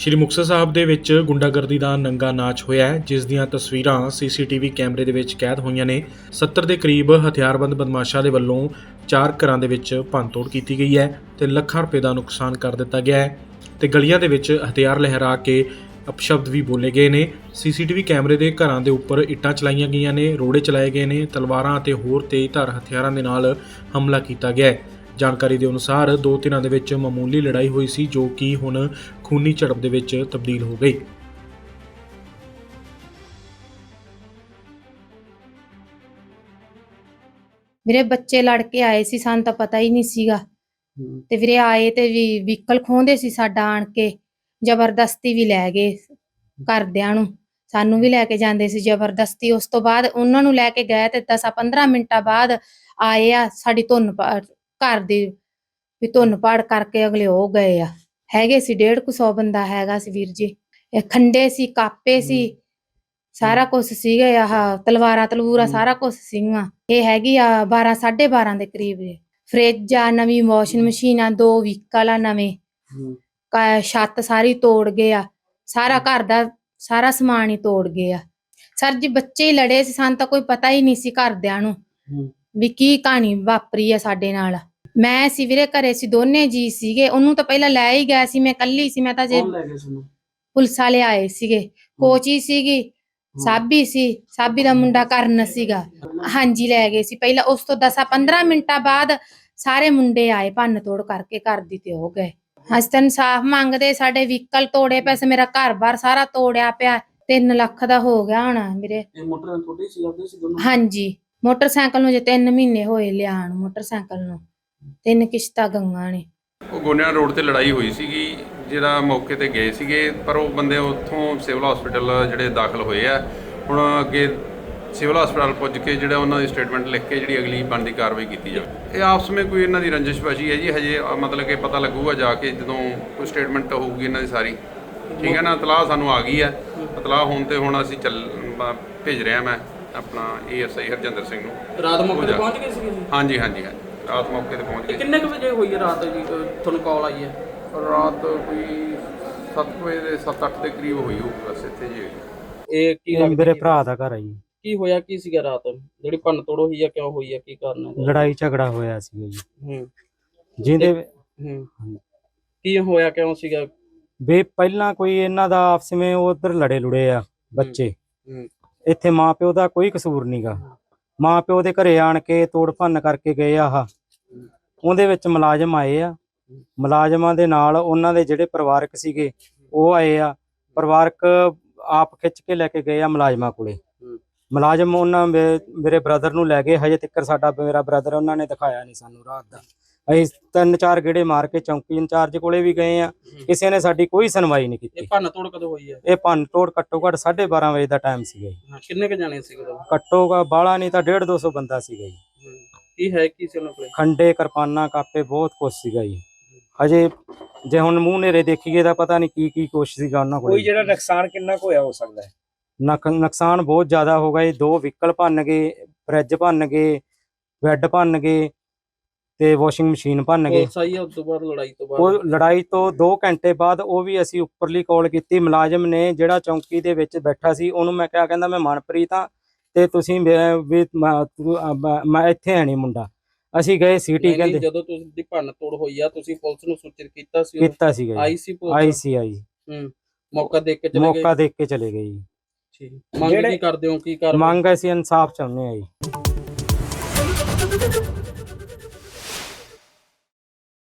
ਸ਼੍ਰੀ ਮੁਕਤਸਰ ਸਾਹਿਬ ਦੇ ਵਿੱਚ ਗੁੰਡਾਗਰਦੀ ਦਾ ਨੰਗਾ ਨਾਚ ਹੋਇਆ ਹੈ, ਜਿਸ ਦੀਆਂ ਤਸਵੀਰਾਂ ਸੀਸੀਟੀਵੀ ਕੈਮਰੇ ਦੇ ਵਿੱਚ ਕੈਦ ਹੋਈਆਂ ਨੇ। 70 ਦੇ ਕਰੀਬ ਹਥਿਆਰਬੰਦ ਬਦਮਾਸ਼ਾਂ ਦੇ ਵੱਲੋਂ ਚਾਰ ਘਰਾਂ ਦੇ ਵਿੱਚ ਭੰਨਤੋੜ ਕੀਤੀ ਗਈ ਹੈ ਤੇ ਲੱਖਾਂ ਰੁਪਏ ਦਾ ਨੁਕਸਾਨ ਕਰ ਦਿੱਤਾ ਗਿਆ ਹੈ ਤੇ ਗਲੀਆਂ ਦੇ ਵਿੱਚ ਹਥਿਆਰ ਲਹਿਰਾ ਕੇ ਅਪਸ਼ਬਦ ਵੀ ਬੋਲੇ ਗਏ ਨੇ। ਸੀਸੀਟੀਵੀ ਕੈਮਰੇ ਦੇ ਘਰਾਂ ਦੇ ਉੱਪਰ ਇੱਟਾਂ ਚਲਾਈਆਂ ਗਈਆਂ ਨੇ, ਰੋੜੇ ਚਲਾਏ ਗਏ ਨੇ, ਤਲਵਾਰਾਂ ਅਤੇ ਹੋਰ ਤੇਜ਼ਧਾਰ ਹਥਿਆਰਾਂ ਦੇ ਨਾਲ ਹਮਲਾ ਕੀਤਾ ਗਿਆ ਹੈ। ਜਾਣਕਾਰੀ ਦੇ ਅਨੁਸਾਰ ਦੋ ਧਿਰਾਂ ਦੇ ਵਿੱਚ ਮਾਮੂਲੀ ਲੜਾਈ ਹੋਈ ਸੀ ਜੋ ਕਿ ਹੁਣ ਖੂਨੀ ਝੜਪ ਦੇ ਵਿੱਚ ਤਬਦੀਲ ਹੋ ਗਈ। ਵੀਰੇ ਬੱਚੇ ਲੜ ਕੇ ਆਏ ਸੀ ਸਾਨੂੰ ਤਾਂ ਪਤਾ ਹੀ ਨਹੀਂ ਸੀਗਾ। ਤੇ ਵੀਰੇ ਆਏ ਤੇ ਵੀ ਵਹੀਕਲ ਖੋਹਦੇ ਸੀ ਸਾਡਾ ਆਣ ਕੇ ਜ਼ਬਰਦਸਤੀ ਵੀ ਲੈ ਗਏ ਘਰਦਿਆਂ ਨੂੰ। ਸਾਨੂੰ ਵੀ ਲੈ ਕੇ ਜਾਂਦੇ ਸੀ ਜ਼ਬਰਦਸਤੀ। ਉਸ ਤੋਂ ਬਾਅਦ ਉਹਨਾਂ ਨੂੰ ਲੈ ਕੇ ਗਏ ਤੇ 10 15 ਮਿੰਟਾਂ ਬਾਅਦ ਆਏ ਆ ਸਾਡੀ ਧੁੰਨ ਘਰ ਦੀ ਵੀ ਧੁੰਨ ਪਾੜ ਕਰਕੇ ਅਗਲੇ ਹੋ ਗਏ ਆ। ਹੈਗੇ ਸੀ 1.5 ਸੌ ਬੰਦਾ ਹੈਗਾ ਸੀ ਵੀਰ ਜੀ। ਇਹ ਖੰਡੇ ਸੀ ਕਾਪੇ ਸੀ ਸਾਰਾ ਕੁਝ ਸੀਗਾ ਆਹ ਤਲਵਾਰਾਂ ਤਲਵੂਰਾ। ਸਾਰਾ ਕੁਝ ਸੀਗਾ ਇਹ ਹੈਗੀ ਆ 12 12:30 ਦੇ ਕਰੀਬ ਇਹ। ਫ੍ਰਿਜ ਆ ਨਵੀਂ ਵਾਸ਼ਿੰਗ ਮਸ਼ੀਨ ਆ ਦੋ ਵਹੀਕਲ ਆ ਨਵੇਂ। ਕਾ- ਛੱਤ ਸਾਰੀ ਤੋੜ ਗਏ ਆ। ਸਾਰਾ ਘਰ ਦਾ ਸਾਰਾ ਸਮਾਨ ਹੀ ਤੋੜ ਗਏ ਆ। ਸਰ ਜੀ ਬੱਚੇ ਹੀ ਲੜੇ ਸੀ ਸਾਨੂੰ ਤਾਂ ਕੋਈ ਪਤਾ ਹੀ ਨਹੀਂ ਸੀ ਘਰਦਿਆਂ ਨੂੰ ਵੀ ਕੀ ਕਹਾਣੀ ਵਾਪਰੀ ਆ ਸਾਡੇ ਨਾਲ। ਮੈਂ ਸੀ ਵੀਰੇ ਘਰੇ ਸੀ ਦੋਨੇ ਜੀ ਸੀਗੇ। ਉਹਨੂੰ ਤਾਂ ਪਹਿਲਾਂ ਲੈ ਹੀ ਗਿਆ ਸੀ ਮੈਂ ਕੱਲੀ ਸੀ ਮੈਂ ਤਾਂ ਜੇ ਕੌਣ ਲੈ ਗਏ ਤੁਹਾਨੂੰ ਪੁਲਿਸ ਵਾਲੇ ਆਏ ਸੀਗੇ। ਕੋਚੀ ਸੀਗੀ ਸਾਬੀ ਸੀ ਸਾਬੀ ਦਾ ਮੁੰਡਾ ਕਰਨ ਸੀਗਾ। ਹਾਂਜੀ ਲੈ ਗਏ ਸੀ। ਪਹਿਲਾਂ ਉਸ ਤੋਂ 10 15 ਮਿੰਟਾਂ ਬਾਅਦ ਸਾਰੇ ਮੁੰਡੇ ਆਏ ਭੰਨ ਤੋੜ ਕਰਕੇ ਘਰ ਦੀ ਤੇ ਹੋ ਗਏ। ਅਸੀਂ ਤਾਂ ਇਨਸਾਫ ਮੰਗਦੇ ਸਾਡੇ ਵਹੀਕਲ ਤੋੜੇ ਪੈਸੇ ਮੇਰਾ ਘਰ-ਬਾਰ ਸਾਰਾ ਤੋੜਿਆ ਪਿਆ। 3 ਲੱਖ ਦਾ ਹੋ ਗਿਆ ਹੋਣਾ ਵੀਰੇ। ਇਹ ਮੋਟਰ ਤੁਹਾਡੀ ਸੀ ਆਪਦੇ ਸੀ ਦੋਨੋਂ? ਹਾਂਜੀ ਮੋਟਰਸਾਈਕਲ ਨੂੰ ਜੇ 3 ਮਹੀਨੇ ਹੋਏ ਲਿਆਣ ਮੋਟਰਸਾਈਕਲ ਨੂੰ। ਤਿੰਨ ਕਿਸ਼ਤਾਂ ਗੰਗਾ ਨੇ। ਉਹ ਗੋਨਿਆਂ ਰੋਡ ਤੇ ਲੜਾਈ ਹੋਈ ਸੀਗੀ ਜਿਹੜਾ ਮੌਕੇ ਤੇ ਗਏ ਸੀਗੇ ਪਰ ਉਹ ਬੰਦੇ ਉੱਥੋਂ ਸਿਵਲ ਹਸਪੀਟਲ ਜਿਹੜੇ ਦਾਖਲ ਹੋਏ ਆ। ਹੁਣ ਅੱਗੇ ਸਿਵਲ ਹਸਪਤਾਲ ਪੁੱਜ ਕੇ ਜਿਹੜਾ ਉਹਨਾਂ ਦੀ ਸਟੇਟਮੈਂਟ ਲਿਖ ਕੇ ਜਿਹੜੀ ਅਗਲੀ ਬਣਦੀ ਕਾਰਵਾਈ ਕੀਤੀ ਜਾਵੇ। ਇਹ ਆਪਸ ਵਿੱਚ ਕੋਈ ਇਹਨਾਂ ਦੀ ਰੰਜਿਸ਼ਬਾਜੀ ਹੈ ਜੀ? ਹਜੇ ਮਤਲਬ ਕਿ ਪਤਾ ਲੱਗੂਗਾ ਜਾ ਕੇ ਜਦੋਂ ਕੋਈ ਸਟੇਟਮੈਂਟ ਹੋਊਗੀ ਇਹਨਾਂ ਦੀ ਸਾਰੀ। ਠੀਕ ਹੈ ਨਾ? ਇਤਲਾਹ ਸਾਨੂੰ ਆ ਗਈ ਹੈ। ਇਤਲਾਹ ਹੋਣ ਤੇ ਹੁਣ ਅਸੀਂ ਚੱਲ ਭੇਜ ਰਿਹਾ ਮੈਂ ਆਪਣਾ ਏਐਸਆਈ ਹਰਜਿੰਦਰ ਸਿੰਘ ਨੂੰ। ਰਾਤ ਮੌਕੇ ਤੇ। ਪਹੁੰਚ ਗਏ ਸੀਗੇ ਜੀ? ਹਾਂਜੀ ਹਾਂਜੀ ਹਾਂਜੀ। ਰਾਤ ਮੌਕੇ ਤੇ ਪਹੁੰਚ ਇਹ ਗਏ ਕਿੰਨੇ ਕੁ ਵਜੇ ਹੋਈ ਹੈ ਰਾਤ ਜੀ ਅਹ ਤੁਹਾਨੂੰ ਕਾਲ ਆਈ ਹੈ? ਰਾਤ ਕੋਈ 7 ਵਜੇ ਦੇ 7-8 ਦੇ ਕਰੀਬ ਹੋਈ ਹੋਊ ਬਸ ਇੱਥੇ ਜੀ ਇਹ ਕੀ ਇਹ ਲੱਗਦਾ ਮੇਰੇ ਕੀ- ਭਰਾ ਦਾ ਘਰ ਆ ਜੀ। ਕੀ ਹੋਇਆ ਕੀ ਸੀਗਾ ਰਾਤ? ਜਿਹੜੀ ਭੰਨ ਤੋੜ ਹੋਈ ਹੈ ਕਿਉਂ ਹੋਈ ਹੈ ਕੀ ਕਾਰਨ ਹੈ ਲੜਾਈ ਝਗੜਾ ਹੋਇਆ ਸੀਗਾ ਜੀ। ਹੂੰ। ਜਿਹਦੇ ਹੂੰ। ਕੀ ਹੋਇਆ ਕਿਉਂ ਸੀਗਾ? ਵੀ ਪਹਿਲਾਂ ਕੋਈ ਇਹਨਾਂ ਦਾ ਆਪਸ ਵਿੱਚ ਉਧਰ ਲੜੇ ਲੁੜੇ ਆ ਬੱਚੇ। ਹੂੰ। ਇੱਥੇ ਮਾਂ ਪਿਓ ਦਾ ਕੋਈ ਕਸੂਰ ਨਹੀਂਗਾ ਮਾਂ ਪਿਓ ਦੇ ਘਰੇ ਆਣ ਕੇ ਤੋੜ ਭੰਨ ਕਰਕੇ ਗਏ ਆ ਆਹ। ਉਹਦੇ ਵਿੱਚ ਮੁਲਾਜ਼ਮ ਆਏ ਆ। ਮੁਲਾਜ਼ਮਾਂ ਦੇ ਨਾਲ ਉਹਨਾਂ ਦੇ ਜਿਹੜੇ ਪਰਿਵਾਰਕ ਸੀਗੇ ਉਹ ਆਏ ਆ। ਪਰਿਵਾਰਕ ਆਪ ਖਿੱਚ ਕੇ ਲੈ ਕੇ ਗਏ ਆ ਮੁਲਾਜ਼ਮਾਂ ਕੋਲੇ। ਮੁਲਾਜ਼ਮ ਉਹਨਾਂ ਮੇਰੇ ਬ੍ਰਦਰ ਨੂੰ ਲੈ ਗਏ। ਹਜੇ ਤੱਕ ਸਾਡਾ ਮੇਰਾ ਬ੍ਰਦਰ ਉਹਨਾਂ ਨੇ ਦਿਖਾਇਆ ਨਹੀਂ ਸਾਨੂੰ ਰਾਤ ਦਾ। ਅਸੀਂ ਤਿੰਨ ਚਾਰ ਗੇੜੇ ਮਾਰ ਕੇ ਚੌਂਕੀ ਇੰਚਾਰਜ ਕੋਲੇ ਵੀ ਗਏ ਆ। ਕਿਸੇ ਨੇ ਸਾਡੀ ਕੋਈ ਸੁਣਵਾਈ ਨਹੀਂ ਇਹ ਕੀਤੀ। ਭੰਨ ਤੋੜ ਕਦੋਂ ਹੋਈ ਹੈ ਇਹ ਭੰਨ ਤੋੜ ਘੱਟੋ ਘੱਟ 12:30 ਵਜੇ ਦਾ ਟਾਈਮ ਸੀਗਾ ਕਿੰਨੇ ਕ ਜਾਣੇ ਉਦੋਂ? ਘੱਟੋ ਘੱਟ ਬਾਲਾ ਨਹੀਂ ਤਾਂ 1.5 200 ਬੰਦਾ ਸੀਗਾ ਜੀ। ਕੀ ਹੈ ਕੀ ਸੀ ਉਹਨਾਂ ਕੋਲੇ? ਖੰਡੇ ਕਿਰਪਾਨਾਂ ਕਾਪੇ ਬਹੁਤ ਕੁਛ ਸੀਗਾ ਜੀ। ਹਜੇ ਜੇ ਹੁਣ ਮੂੰਹ ਨੇਰੇ ਦੇਖੀਏ ਤਾਂ ਪਤਾ ਨਹੀਂ ਕੀ ਕੀ ਕੁਛ ਸੀਗਾ ਉਹਨਾਂ ਕੋਲ। ਕੋਈ ਜਿਹੜਾ ਨੁਕਸਾਨ ਕਿੰਨਾ ਕੁ ਹੋਇਆ ਹੋ ਸਕਦਾ ਹੈ? ਨਕ- ਨੁਕਸਾਨ ਬਹੁਤ ਜ਼ਿਆਦਾ ਹੋ ਗਿਆ ਜੀ। ਦੋ ਵਹੀਕਲ ਭੰਨ ਗਏ ਫਰਿੱਜ ਭੰਨ ਗਏ ਬੈੱਡ ਭੰਨ ਗਏ ਤੇ ਵਾਸ਼ਿੰਗ ਮਸ਼ੀਨ ਭੰਨ ਗਏ। ਪੁਲਿਸ ਆਈ ਹੈ ਉਸ ਤੋਂ ਬਾਅਦ ਲੜਾਈ ਤੋਂ ਬਾਅਦ? ਉਹ ਲੜਾਈ ਤੋਂ 2 ਘੰਟੇ ਬਾਅਦ ਉਹ ਵੀ ਅਸੀਂ ਉੱਪਰਲੀ ਕਾਲ ਕੀਤੀ। ਮੁਲਾਜ਼ਮ ਨੇ ਜਿਹੜਾ ਚੌਂਕੀ ਦੇ ਵਿੱਚ ਬੈਠਾ ਸੀ ਉਹਨੂੰ ਮੈਂ ਕਿਹਾ ਕਹਿੰਦਾ ਮੈਂ ਮਨਪ੍ਰੀਤ ਆ ਤੇ ਤੁਸੀਂ ਮੈਂ- ਵੀ ਮੈਂ- ਤੂੰ- ਅ, ਮੈਂ- ਮੈਂ ਇੱਥੇ ਹੈ ਨਹੀਂ ਮੁੰਡਾ। ਅਸੀਂ ਗਏ ਸੀਟੀ ਨਹੀਂ, ਕਹਿੰਦੇ। ਜਦੋਂ ਤੁਸੀਂ ਦੀ ਭੰਨ ਤੋੜ ਹੋਈ ਆ ਤੁਸੀਂ ਪੁਲਿਸ ਨੂੰ ਸੂਚਿਤ ਕੀਤਾ ਸੀ ਉਦੋਂ? ਕੀਤਾ ਸੀਗਾ ਜੀ। ਆਈ ਸੀ ਪੁਲਿਸ ਸੀ ਆਈ ਹੂੰ ਮੌਕਾ ਦੇਖ ਕੇ ਚਲੇ ਗਏ? ਮੌਕਾ ਦੇਖ ਕੇ ਚਲੇ ਗਏ ਜੀ। ਠੀਕ। ਮੰਗ ਜਿਹੜੇ- ਕੀ ਕਰਦੇ ਹੋ? ਕੀ ਕਰ ਮੰਗ ਅਸੀਂ ਇਨਸਾਫ ਚਾਹੁੰਦੇ ਆ ਜੀ।